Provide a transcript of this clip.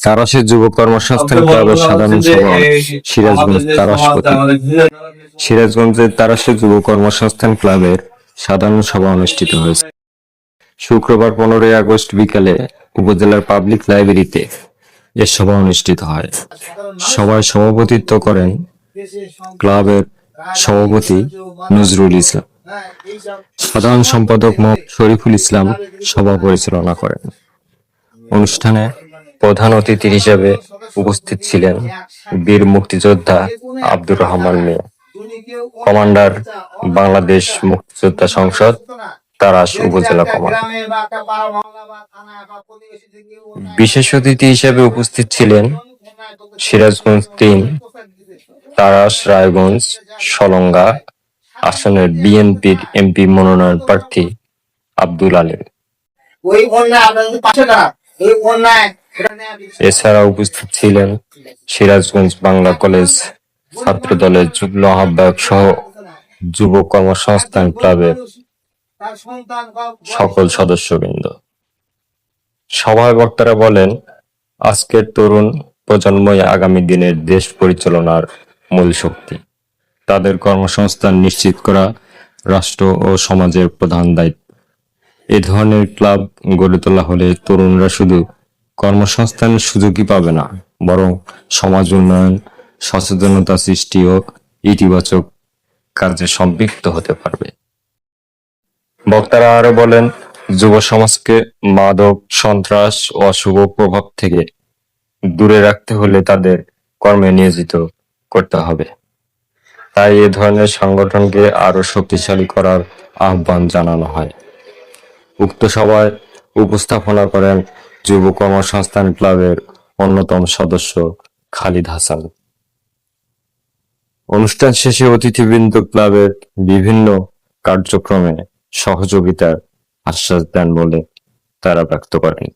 তারাশের যুব কর্মসংস্থান ক্লাবের সাধারণ সভা সিরাজগঞ্জ তারাশপতি সিরাজগঞ্জের তারাশের যুব কর্মসংস্থান ক্লাবের সাধারণ সভা অনুষ্ঠিত হয়েছে। শুক্রবার পনেরোই আগস্ট বিকালে উপজেলার পাবলিক লাইব্রেরিতে এ সভা অনুষ্ঠিত হয়। সভায় সভাপতিত্ব করেন ক্লাবের সভাপতি নজরুল ইসলাম। সাধারণ সম্পাদক শরীফুল ইসলাম সভা পরিচালনা করেন। অনুষ্ঠানে প্রধান অতিথি হিসেবে উপস্থিত ছিলেন বীর মুক্তিযোদ্ধা আব্দুর রহমান মিয়া। কমান্ডার বাংলাদেশ মুক্তিযোদ্ধা সংসদ তারাস উপজেলা কমান্ডার বিশেষ অতিথি হিসেবে উপস্থিত ছিলেন সিরাজগঞ্জ তিন তারাস রায়গঞ্জ, সলঙ্গা আসনের বিএনপির এমপি মনোনয়ন প্রার্থী আব্দুল আলিম। ওই অন্যায় আপনাদের পাশে দাঁড়া এই অন্যায় এছাড়া উপস্থিত ছিলেন সিরাজগঞ্জ বাংলা কলেজ ছাত্র দলের যুগ্ম আহ্বায়ক সহ যুব কর্মসংস্থান ক্লাবের সকল সদস্যবৃন্দ। সভায় বক্তারা বলেন, আজকের তরুণ প্রজন্মই আগামী দিনের দেশ পরিচালনার মূল শক্তি। তাদের কর্মসংস্থান নিশ্চিত করা রাষ্ট্র ও সমাজের প্রধান দায়িত্ব। এ ধরনের ক্লাব গড়ে তোলা হলে তরুণরা শুধু কর্মসংস্থানের সুযোগই পাবে না, বরং সমাজ উন্নয়ন, সচেতনতা সৃষ্টি ও ইতিবাচক কাজে সম্পৃক্ত হতে পারবে। বক্তারা আরও বলেন, যুব সমাজকে মাদক, সন্ত্রাস ও অশুভ প্রভাব থেকে দূরে রাখতে হলে তাদের কর্মে নিয়োজিত করতে হবে। তাই এ ধরনের সংগঠনকে আরও শক্তিশালী করার আহ্বান জানানো হয়। উক্ত সভায় উপস্থাপনা করেন যুব কর্মসংস্থান ক্লাবের অন্যতম সদস্য খালিদ হাসান। অনুষ্ঠান শেষে অতিথিবৃন্দ ক্লাবের বিভিন্ন কার্যক্রমে সহযোগিতার আশ্বাস দেন বলে তারা ব্যক্ত করেন।